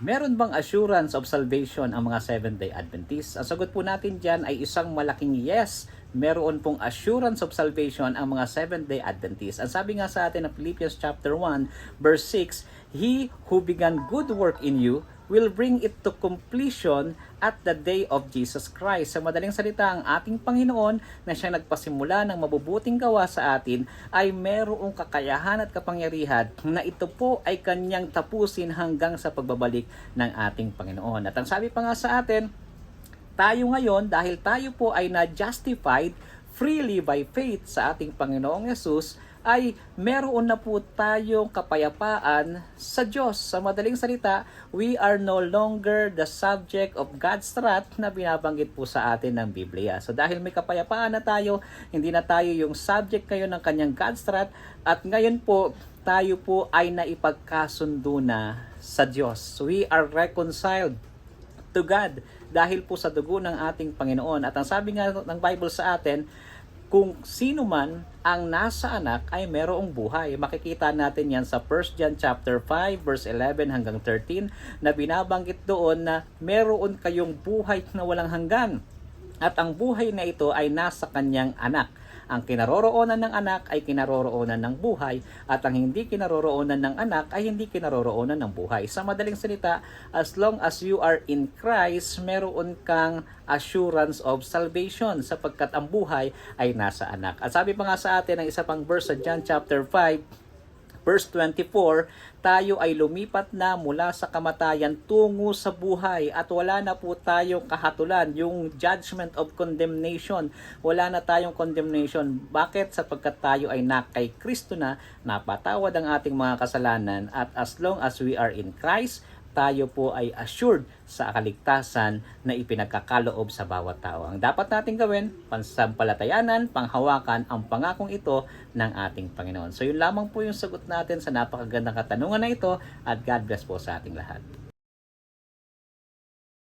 Meron bang assurance of salvation ang mga Seventh-day Adventists? Ang sagot po natin dyan ay isang malaking yes. Meron pong assurance of salvation ang mga Seventh-day Adventists. Ang sabi nga sa atin ng Philippians chapter 1 verse 6, He who began good work in you will bring it to completion at the day of Jesus Christ. Sa madaling salita, ang ating Panginoon na siyang nagpasimula ng mabubuting gawa sa atin ay merong kakayahan at kapangyarihan na ito po ay kanyang tapusin hanggang sa pagbabalik ng ating Panginoon. At ang sabi pa nga sa atin, tayo ngayon dahil tayo po ay na-justified freely by faith sa ating Panginoong Yesus ay meron na po tayong kapayapaan sa Diyos. Sa madaling salita, we are no longer the subject of God's wrath na binabanggit po sa atin ng Biblia. So dahil may kapayapaan na tayo, hindi na tayo yung subject kayo ng kanyang God's wrath at ngayon po tayo po ay naipagkasundo na sa Diyos. We are reconciled to God dahil po sa dugo ng ating Panginoon. At ang sabi nga ng Bible sa atin, kung sino man ang nasa anak ay merong buhay. Makikita natin yan sa 1 John chapter 5 verse 11 hanggang 13 na binabanggit doon na meron kayong buhay na walang hanggan. At ang buhay na ito ay nasa kanyang anak. Ang kinaroroonan ng anak ay kinaroroonan ng buhay at ang hindi kinaroroonan ng anak ay hindi kinaroroonan ng buhay. Sa madaling salita, as long as you are in Christ, meron kang assurance of salvation sapagkat ang buhay ay nasa anak. At sabi pa nga sa atin ng isa pang verse sa John chapter 5, Verse 24, tayo ay lumipat na mula sa kamatayan tungo sa buhay at wala na po tayong kahatulan, yung judgment of condemnation. Wala na tayong condemnation. Bakit? Sapagkat tayo ay na kay Kristo na, napatawad ang ating mga kasalanan at as long as we are in Christ, tayo po ay assured sa kaligtasan na ipinagkakaloob sa bawat tao. Ang dapat natin gawin, pansampalatayanan, panghawakan ang pangakong ito ng ating Panginoon. So yun lamang po yung sagot natin sa napakagandang katanungan na ito at God bless po sa ating lahat.